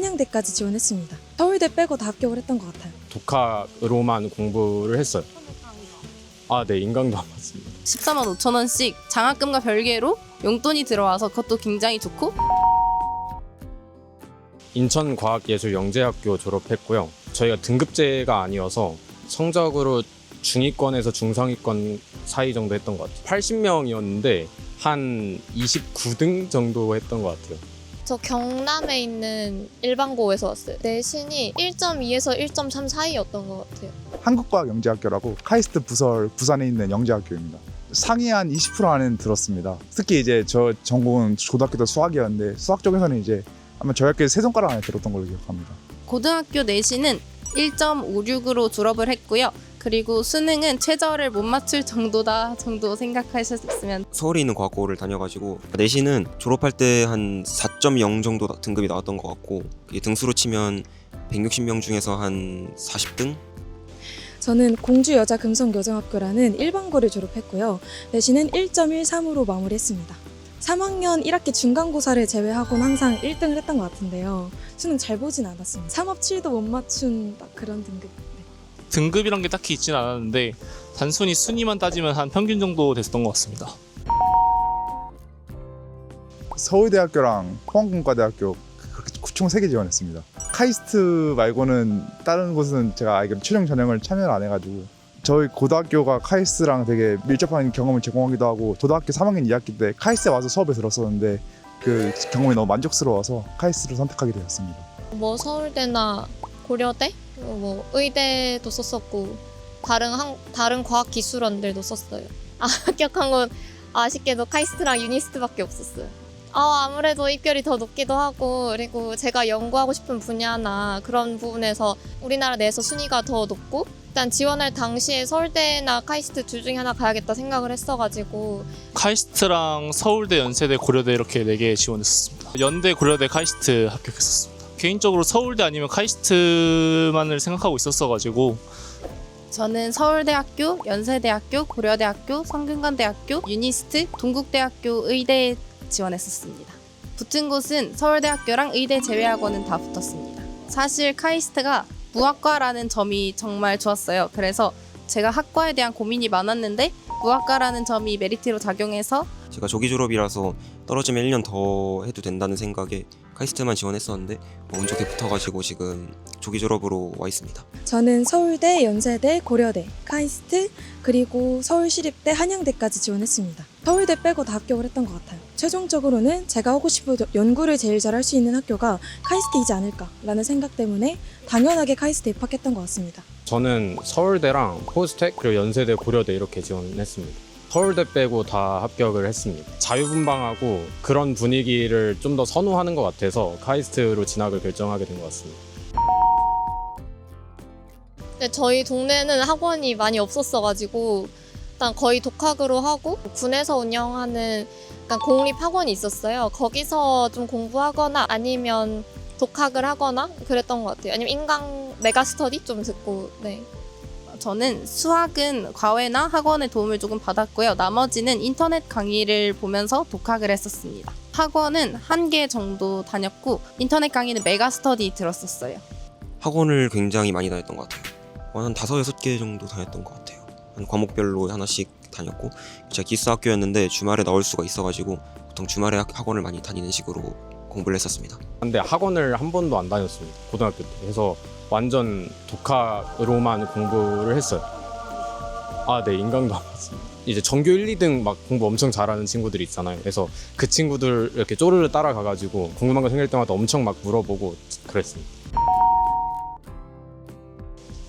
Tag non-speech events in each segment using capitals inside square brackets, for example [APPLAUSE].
한양대까지 지원했습니다. 서울대 빼고 다 합격을 했던 것 같아요. 독학으로만 공부를 했어요. 아, 네, 인강도 안 받습니다. 14만 5천 원씩 장학금과 별개로 용돈이 들어와서 그것도 굉장히 좋고 인천과학예술영재학교 졸업했고요. 저희가 등급제가 아니어서 성적으로 중위권에서 중상위권 사이 정도 했던 것 같아요. 80명이었는데 한 29등 정도 했던 것 같아요. 저 경남에 있는 일반고에서 왔어요. 내신이 1.2에서 1.3 사이였던 것 같아요. 한국과학영재학교라고 카이스트 부설 부산에 있는 영재학교입니다. 상위 한 20% 안에는 들었습니다. 특히 이제 저 전공은 고등학교 때 수학이었는데 수학 쪽에서는 이제 아마 저희 학교에 세 손가락 안에 들었던 걸로 기억합니다. 고등학교 내신은 1.56으로 졸업을 했고요. 그리고 수능은 최저를 못 맞출 정도다 정도 생각하셨으면 서울에 있는 과학고를 다녀가지고 내신은 졸업할 때 한 4.0 정도 등급이 나왔던 것 같고 이게 등수로 치면 160명 중에서 한 40등 저는 공주 여자 금성여정학교라는 일반고를 졸업했고요. 내신은 1.13으로 마무리했습니다. 3학년 1학기 중간고사를 제외하고는 항상 1등을 했던 것 같은데요. 수능 잘 보진 않았습니다. 3업 7도 못 맞춘 딱 그런 등급. 네. 등급이란 게 딱히 있진 않았는데 단순히 순위만 따지면 한 평균 정도 됐던 것 같습니다. 서울대학교랑 포항공과대학교 총 3개 지원했습니다. 카이스트 말고는 다른 곳은 제가 알기로 최종 전형을 참여를 안 해가지고 저희 고등학교가 카이스트랑 되게 밀접한 경험을 제공하기도 하고 고등학교 3학년 2학기 때 카이스트에 와서 수업을 들었었는데 그 경험이 너무 만족스러워서 카이스트를 선택하게 되었습니다. 뭐 서울대나 고려대, 뭐 의대도 썼었고 다른 한, 다른 과학 기술원들도 썼어요. 아, [LAUGHS] 합격한 건 아쉽게도 카이스트랑 유니스트밖에 없었어요. 아, 아무래도 입결이 더 높기도 하고 그리고 제가 연구하고 싶은 분야나 그런 부분에서 우리나라 내에서 순위가 더 높고 일단 지원할 당시에 서울대나 카이스트 둘 중에 하나 가야겠다 생각을 했어가지고 카이스트랑 서울대, 연세대, 고려대 이렇게 네 개 지원했었습니다. 연대, 고려대, 카이스트 합격했었습니다. 개인적으로 서울대 아니면 카이스트만을 생각하고 있었어가지고 저는 서울대학교, 연세대학교, 고려대학교, 성균관대학교, 유니스트, 동국대학교 의대에 지원했었습니다. 붙은 곳은 서울대학교랑 의대 제외하고는 다 붙었습니다. 사실 카이스트가 무학과라는 점이 정말 좋았어요. 그래서 제가 학과에 대한 고민이 많았는데 무학과라는 점이 메리트로 작용해서 제가 조기 졸업이라서 떨어지면 1년 더 해도 된다는 생각에 카이스트만 지원했었는데 뭐운 좋게 붙어가지고 지금 조기 졸업으로 와 있습니다. 저는 서울대, 연세대, 고려대, 카이스트, 그리고 서울시립대, 한양대까지 지원했습니다. 서울대 빼고 다 합격을 했던 것 같아요. 최종적으로는 제가 하고 싶은 연구를 제일 잘 할 수 있는 학교가 카이스트이지 않을까라는 생각 때문에 당연하게 카이스트에 입학했던 것 같습니다. 저는 서울대랑 포스텍 그리고 연세대, 고려대 이렇게 지원했습니다. 서울대 빼고 다 합격을 했습니다. 자유분방하고 그런 분위기를 좀 더 선호하는 것 같아서 카이스트로 진학을 결정하게 된 것 같습니다. 근데 저희 동네는 학원이 많이 없었어가지고 일단 거의 독학으로 하고 군에서 운영하는 약간 공립 학원이 있었어요. 거기서 좀 공부하거나 아니면 독학을 하거나 그랬던 것 같아요. 아니면 인강 메가 스터디 좀 듣고 네. 저는 수학은 과외나 학원의 도움을 조금 받았고요. 나머지는 인터넷 강의를 보면서 독학을 했었습니다. 학원은 한 개 정도 다녔고 인터넷 강의는 메가스터디 들었었어요. 학원을 굉장히 많이 다녔던 것 같아요. 한 다섯 여섯 개 정도 다녔던 것 같아요. 한 과목별로 하나씩 다녔고 제가 기스 학교였는데 주말에 나올 수가 있어가지고 보통 주말에 학- 학원을 많이 다니는 식으로 공부를 했었습니다. 근데 학원을 한 번도 안 다녔습니다. 고등학교 때. 그래서 완전 독학으로만 공부를 했어요. 아, 네, 인강도 안 받습니다. 이제 전교 1, 2등 막 공부 엄청 잘하는 친구들이 있잖아요. 그래서 그 친구들 이렇게 쪼르르 따라가가지고 궁금한 거 생길 때마다 엄청 막 물어보고 그랬습니다.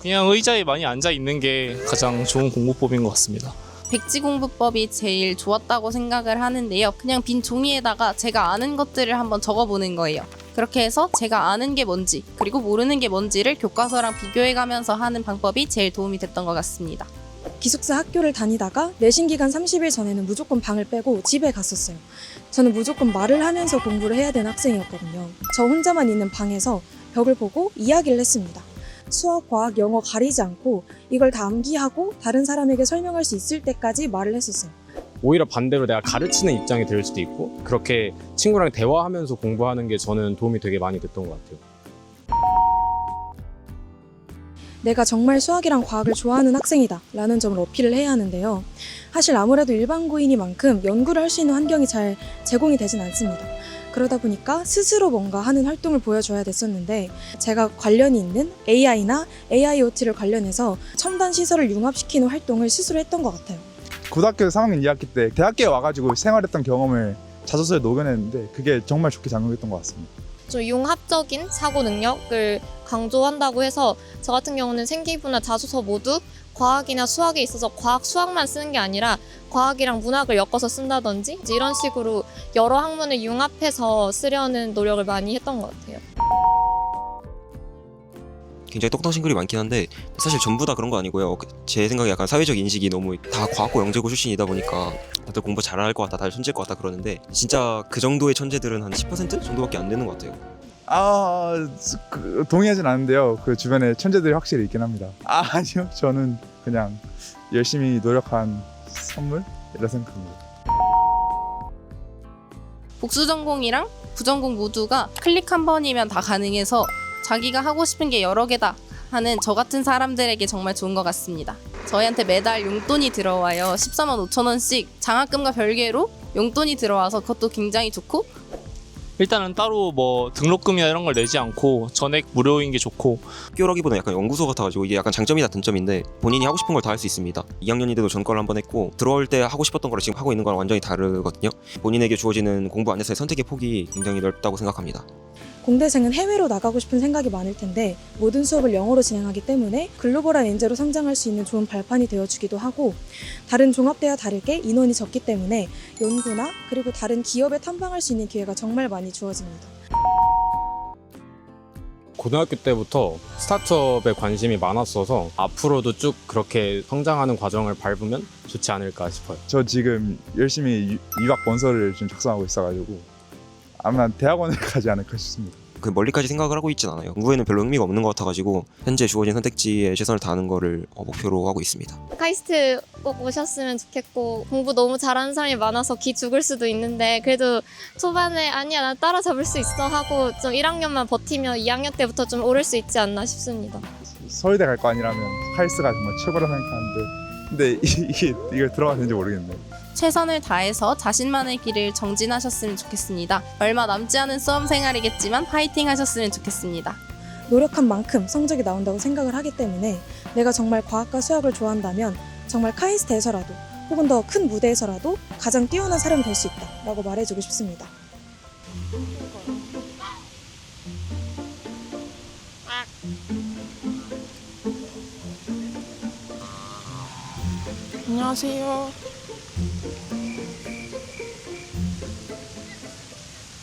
그냥 의자에 많이 앉아 있는 게 가장 좋은 공부법인 것 같습니다. 백지 공부법이 제일 좋았다고 생각을 하는데요. 그냥 빈 종이에다가 제가 아는 것들을 한번 적어보는 거예요. 그렇게 해서 제가 아는 게 뭔지 그리고 모르는 게 뭔지를 교과서랑 비교해 가면서 하는 방법이 제일 도움이 됐던 것 같습니다. 기숙사 학교를 다니다가 내신 기간 30일 전에는 무조건 방을 빼고 집에 갔었어요. 저는 무조건 말을 하면서 공부를 해야 되는 학생이었거든요. 저 혼자만 있는 방에서 벽을 보고 이야기를 했습니다. 수학, 과학, 영어 가리지 않고 이걸 다 암기하고 다른 사람에게 설명할 수 있을 때까지 말을 했었어요. 오히려 반대로 내가 가르치는 입장이 될 수도 있고 그렇게 친구랑 대화하면서 공부하는 게 저는 도움이 되게 많이 됐던 것 같아요. 내가 정말 수학이랑 과학을 좋아하는 학생이다 라는 점을 어필을 해야 하는데요. 사실 아무래도 일반고인이만큼 연구를 할 수 있는 환경이 잘 제공이 되진 않습니다. 그러다 보니까 스스로 뭔가 하는 활동을 보여줘야 됐었는데 제가 관련이 있는 AI나 AIoT를 관련해서 첨단 시설을 융합시키는 활동을 스스로 했던 것 같아요. 고등학교 3학년 2학기 때 대학교에 와가지고 생활했던 경험을 자소서에 녹여냈는데 그게 정말 좋게 작용했던 것 같습니다. 좀 융합적인 사고 능력을 강조한다고 해서 저 같은 경우는 생기부나 자소서 모두 과학이나 수학에 있어서 과학 수학만 쓰는 게 아니라 과학이랑 문학을 엮어서 쓴다든지 이런 식으로 여러 학문을 융합해서 쓰려는 노력을 많이 했던 것 같아요. 굉장히 똑똑하신 글이 많긴 한데 사실 전부 다 그런 거 아니고요. 그- 제 생각에 약간 사회적 인식이 너무 다 과학고 영재고 출신이다 보니까 다들 공부 잘할 것 같다, 다들 천재일 것 같다 그러는데 진짜 그 정도의 천재들은 한 10% 정도밖에 안 되는 것 같아요. 아 그, 동의하진 않는데요. 그 주변에 천재들이 확실히 있긴 합니다. 아 [LAUGHS] 아니요, 저는 그냥 열심히 노력한 선물이라 생각합니다. 복수 전공이랑 부전공 모두가 클릭 한 번이면 다 가능해서 자기가 하고 싶은 게 여러 개다 하는 저 같은 사람들에게 정말 좋은 것 같습니다. 저희한테 매달 용돈이 들어와요. 14만 5천 원씩 장학금과 별개로 용돈이 들어와서 그것도 굉장히 좋고 일단은 따로 뭐 등록금이나 이런 걸 내지 않고 전액 무료인 게 좋고 학교라기보다 약간 연구소 같아가지고 이게 약간 장점이다 단점인데 본인이 하고 싶은 걸 다 할 수 있습니다. 2학년인데도 전과를 한번 했고 들어올 때 하고 싶었던 거를 지금 하고 있는 거랑 완전히 다르거든요. 본인에게 주어지는 공부 안에서의 선택의 폭이 굉장히 넓다고 생각합니다. 공대생은 해외로 나가고 싶은 생각이 많을 텐데 모든 수업을 영어로 진행하기 때문에 글로벌한 인재로 성장할 수 있는 좋은 발판이 되어주기도 하고 다른 종합대와 다르게 인원이 적기 때문에 연구나 그리고 다른 기업에 탐방할 수 있는 기회가 정말 많이 주어집니다. 고등학교 때부터 스타트업에 관심이 많았어서 앞으로도 쭉 그렇게 성장하는 과정을 밟으면 좋지 않을까 싶어요. 저 지금 열심히 유- 유학 원서를 지금 작성하고 있어가지고 아마 대학원을 [LAUGHS] 가지 않을까 싶습니다. 그 멀리까지 생각을 하고 있진 않아요. 공부에는 별로 흥미가 없는 것 같아가지고 현재 주어진 선택지에 최선을 다하는 거를 어, 목표로 하고 있습니다. 카이스트 꼭 오셨으면 좋겠고 공부 너무 잘하는 사람이 많아서 기 죽을 수도 있는데 그래도 초반에 아니야 나 따라잡을 수 있어 하고 좀 1학년만 버티면 2학년 때부터 좀 오를 수 있지 않나 싶습니다. 서울대 갈 거 아니라면 카이스가 정말 최고라 생각하는데 근데 이- 이게 이게 들어가 되는지 모르겠네요. 최선을 다해서 자신만의 길을 정진하셨으면 좋겠습니다. 얼마 남지 않은 수험 생활이겠지만 파이팅 하셨으면 좋겠습니다. 노력한 만큼 성적이 나온다고 생각을 하기 때문에 내가 정말 과학과 수학을 좋아한다면 정말 카이스트에서라도 혹은 더 큰 무대에서라도 가장 뛰어난 사람이 될 수 있다라고 말해주고 싶습니다. 안녕하세요.